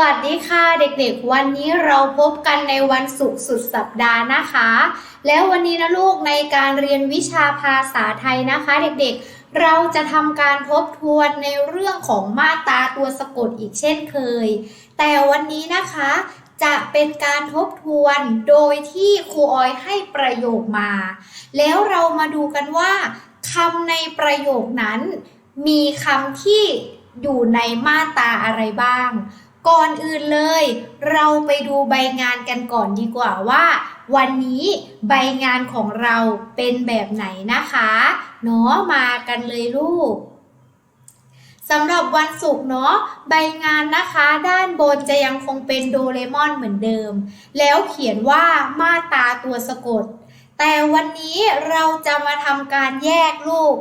วัสดีค่ะเด็กๆ วันนี้เราพบกันในวันศุกร์สุดสัปดาห์นะคะ แล้ววันนี้นะลูกในการเรียนวิชาภาษาไทยนะคะ เด็กๆ เราจะทำการทบทวนในเรื่องของมาตราตัวสะกดอีกเช่นเคย แต่วันนี้นะคะจะเป็นการทบทวนโดยที่ครูออยให้ประโยคมา แล้วเรามาดูกันว่าคำในประโยคนั้น มีคำที่อยู่ในมาตราอะไรบ้าง ก่อนอื่นเลย เราไปดูใบงานกันก่อนดีกว่าว่า วันนี้ใบงานของเราเป็นแบบไหนนะคะเนาะมากันเลยลูกสำหรับวันศุกร์เนาะใบงานนะคะ ด้านบนจะยังคงเป็นโดเรมอนเหมือนเดิม แล้วเขียนว่ามาตาตัวสะกด แต่วันนี้เราจะมาทำการแยกลูก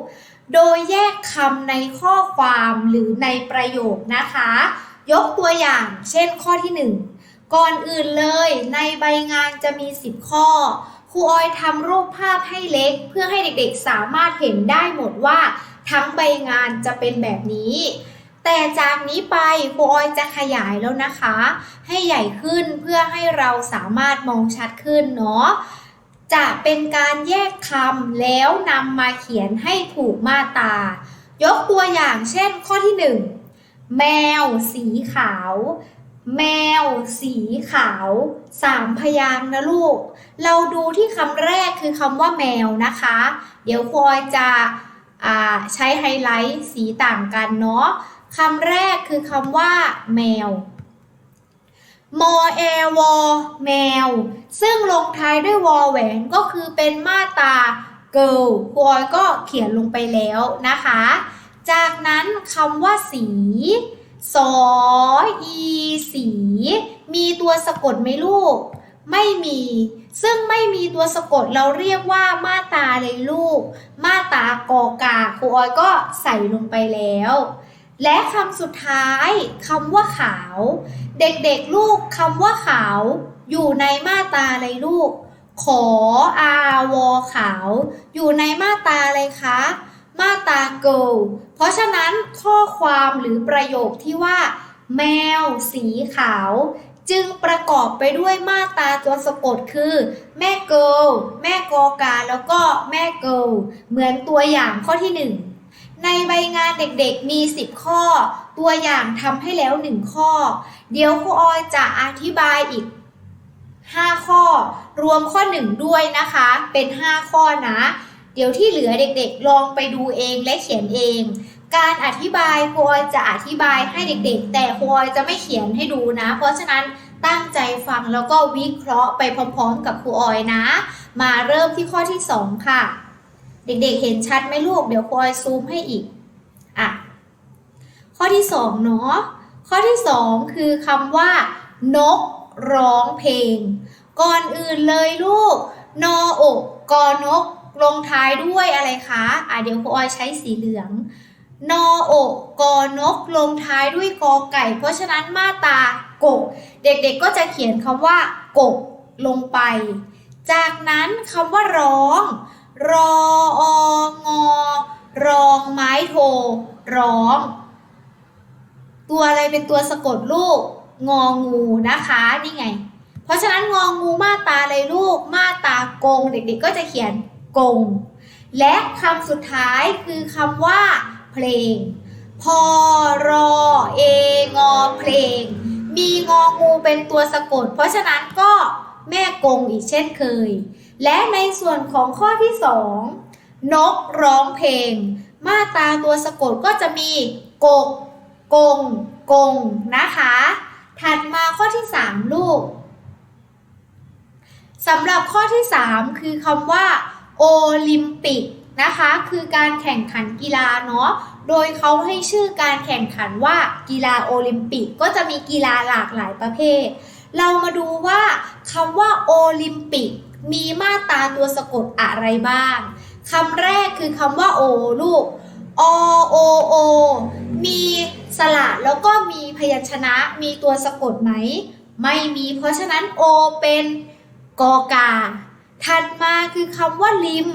โดยแยกคำในข้อความหรือในประโยคนะคะ ยกตัวอย่างเช่นข้อที่ 1 ก่อนอื่นเลยในใบงานจะมี 10 ข้อ ครูออยทำรูปภาพให้เล็ก เพื่อให้เด็กๆสามารถเห็นได้หมดว่า ทั้งใบงานจะเป็นแบบนี้ แต่จากนี้ไปครูออยจะขยายแล้วนะคะ ให้ใหญ่ขึ้นเพื่อให้เราสามารถมองชัดขึ้นเนาะจะเป็นการแยกคำแล้วนำมาเขียนให้ถูกมาตรา ยกตัวอย่างเช่นข้อที่ 1 แมว สีขาว แมว สีขาวสามพยางนะลูก เราดูที่คำแรกคือคำว่าแมวนะคะ เดี๋ยวคอยจะใช้ไฮไลท์สีต่างกันเนาะคำแรกคือคำว่าแมวมอแอวอแมว ซึ่งลงท้ายด้วยวอแหวนก็คือเป็นมาตา girl คอยก็เขียนลงไปแล้วนะคะ จากนั้นคำว่าสีสออีสี มีตัวสะกดไหมลูก ไม่มี ซึ่งไม่มีตัวสะกดเราเรียกว่ามาตาเลยลูก มาตากอกาครูออยก็ใส่ลงไปแล้ว และคำสุดท้ายคำว่าขาว เด็กๆลูกคำว่าขาว อยู่ในมาตาอะไรลูก ขออาวอขาว อยู่ในมาตาอะไรคะ มาตรา girl เพราะฉะนั้นข้อความหรือประโยคที่ว่า แมว สีขาว จึงประกอบไปด้วยมาตราตัวสะกดคือ แม่เกิลแม่กอกา แล้วก็แม่เกิลเหมือนตัวอย่างข้อที่หนึ่งในใบงานเด็กๆมี 10 ข้อ ตัวอย่างทำให้แล้ว 1 ข้อ เดี๋ยวครูออยจะอธิบายอีก 5 ข้อ รวมข้อ 1 ด้วยนะคะ เป็น 5 ข้อนะ ดี๋ยวที่เหลือเด็กๆ ลองไปดูเองและเขียนเอง การอธิบายครูออยจะอธิบายให้เด็กๆ แต่ครูออยจะไม่เขียนให้ดูนะ เพราะฉะนั้นตั้งใจฟังแล้วก็วิเคราะห์ไปพร้อมๆ กับครูออยนะ มาเริ่มที่ข้อที่ 2 ค่ะ เด็กๆ เห็นชัดไหมลูก เดี๋ยวครูออยซูมให้อีกอะข้อที่2เนาะข้อที่ 2 คือคำว่า นกร้องเพลง ก่อนอื่นเลยลูก นออกกอนก ลงท้ายด้วยอะไรคะอะเดี๋ยวครูออยใช้สีเหลืองนออกกอนกลงท้ายด้วยกอไก่ เพราะฉะนั้นมาตากก เด็กๆก็จะเขียนคำว่ากกลงไป จากนั้นคำว่าร้อง รอองอรองไม้โท ร้อง ตัวอะไรเป็นตัวสะกดลูก งองูนะคะนี่ไง เพราะฉะนั้นงองูมาตาอะไรลูก มาตากง เด็กๆก็จะเขียน กง และคำสุดท้ายคือคำว่า เพลง พอรอเองอเพลง มีงองูเป็นตัวสะกด เพราะฉะนั้นก็แม่กงอีกเช่นเคย และในส่วนของข้อที่สองนกร้องเพลง มาตาตัวสะกดก็จะมีกก กง กง นะคะ ถัดมาข้อที่ 3 ลูกสำหรับข้อที่ 3 คือคำว่า โอลิมปิกนะคะคือการแข่งขันกีฬาเนาะโดยเขาให้ชื่อการแข่งขันว่ากีฬาโอลิมปิกก็จะมีกีฬาหลากหลายประเภท เรามาดูว่าคำว่าโอลิมปิกมีมาตราตัวสะกดอะไรบ้างคำแรกคือคำว่าโอลูกอโอโอมีสระแล้วก็มีพยัญชนะมีตัวสะกดไหม ไม่มีเพราะฉะนั้นโอเป็นกอกา ถัดมาคือคำว่าลิม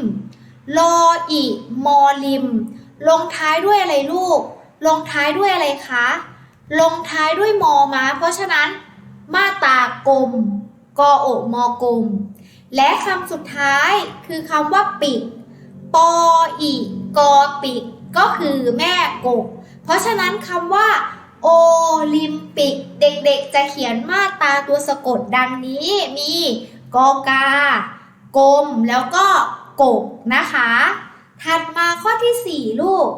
ลออีมอลิม ลงท้ายด้วยอะไรลูก ลงท้ายด้วยอะไรคะ ลงท้ายด้วยมอมา เพราะฉะนั้น มาตากลมกอโอมอกลม และคำสุดท้ายคือคำว่าปิดปออีกอปิดก็คือแม่กบ เพราะฉะนั้นคำว่า โอลิมปิก เด็กๆจะเขียนมาตาตัวสะกดดังนี้มีกอกา กลมแล้วก็กบนะคะ ถัดมาข้อที่ 4 ลูก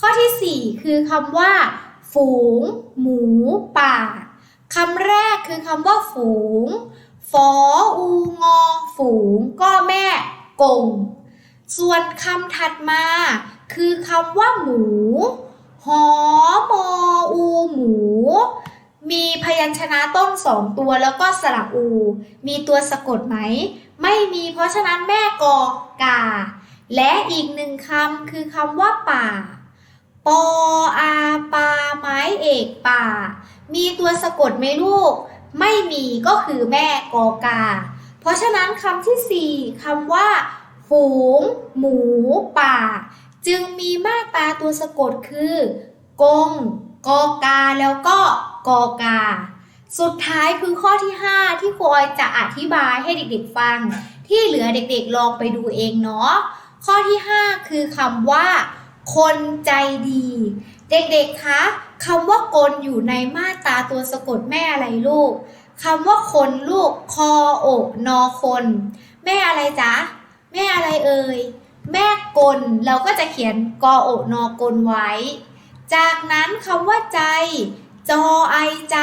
ข้อทีสี่ 4 คือคำว่า ฝูง หมูป่าคำแรกคือคำว่า ฝูงฟออูงอ ฝูง ก็แม่กงส่วนคำถัดมา คือคำว่าหมู หอมออูหมู มีพยัญชนะต้นสองตัวแล้วก็สระอู มีตัวสะกดไหม ไม่มีเพราะฉะนั้นแม่กอกา และอีกหนึ่งคำคือคำว่าป่า ปออาปาไม้เอกป่า มีตัวสะกดไหมลูก ไม่มีก็คือแม่กอกา เพราะฉะนั้นคำที่สี่คำว่าฝูง หมู ป่า จึงมีมาตราตัวสะกดคือกงกอกาแล้วก็ กอกา สุดท้ายคือข้อที่ 5 ที่ครูออยจะอธิบายให้เด็กๆฟัง ที่เหลือเด็กๆลองไปดูเองเนาะข้อที่ 5 คือคำว่า คนใจดี เด็กๆคะคำว่ากลอยู่ในมาตราตัวสะกดแม่อะไรลูกคำว่าคนลูกคอโอกนอคน แม่อะไรจ๊ะแม่อะไรเอ่ยแม่กลเราก็จะเขียนกอโอนอกลไว้ จากนั้นคำว่าใจ จอไอใจ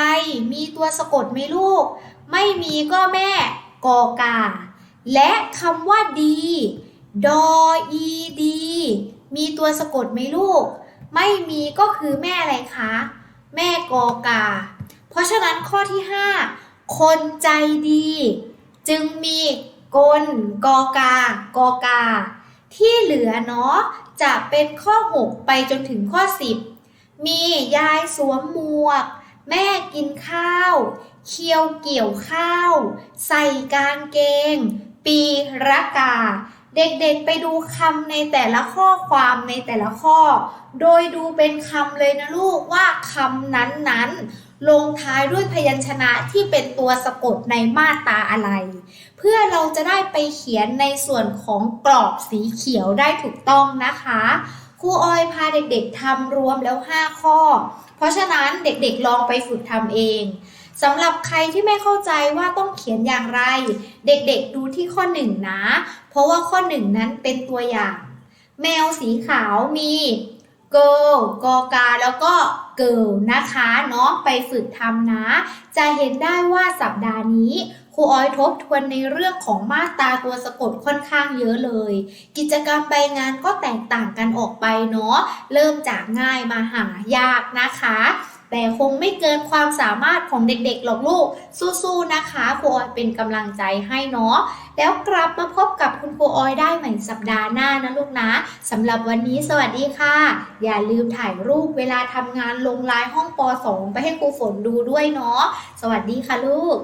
มีตัวสะกดไหมลูก ไม่มีก็แม่กอกา และคำว่าดี ดออีดี มีตัวสะกดไหมลูก ไม่มีก็คือแม่อะไรคะ แม่กอกา เพราะฉะนั้นข้อที่ 5 คนใจดี จึงมีกลกอกากอกา ที่เหลือเนาะจะเป็นข้อ 6 ไปจนถึงข้อ 10 มียายสวมหมวก แม่กินข้าว เคียวเกี่ยวข้าว ใส่กางเกง ปีระกา เด็กๆไปดูคำในแต่ละข้อความในแต่ละข้อ โดยดูเป็นคำเลยนะลูกว่าคำนั้นๆ ลงท้ายด้วยพยัญชนะที่เป็นตัวสะกดในมาตราอะไร เพื่อเราจะได้ไปเขียนในส่วนของกรอบสีเขียวได้ถูกต้องนะคะ รูออยพาเด็กๆทำรวมแล้ว 5 ข้อ เพราะฉะนั้นเด็กๆลองไปฝึกทำเองสำหรับใครที่ไม่เข้าใจว่าต้องเขียนอย่างไร เด็กๆดูที่ข้อ 1 นะ เพราะว่าข้อ 1 นั้นเป็นตัวอย่าง แมวสีขาวมี girl กอกา แล้วก็ girl นะคะเนาะไปฝึกทำนะ จะเห็นได้ว่าสัปดาห์นี้ ครูออยทบทวนในเรื่องของมาตราตัวสะกดค่อนข้างเยอะเลย กิจกรรมใบงานก็แตกต่างกันออกไปเนาะเริ่มจากง่ายมาหายากนะคะ แต่คงไม่เกินความสามารถของเด็กๆหรอกลูกสู้ๆนะคะครูออยเป็นกำลังใจให้เนาะแล้วกลับมาพบกับคุณครูออยได้ใหม่สัปดาห์หน้านะลูกนะสำหรับวันนี้สวัสดีค่ะ อย่าลืมถ่ายรูปเวลาทำงานลงลน์ห้องป .2 ไปให้ครูฝนดูด้วยเนาะสวัสดีค่ะลูก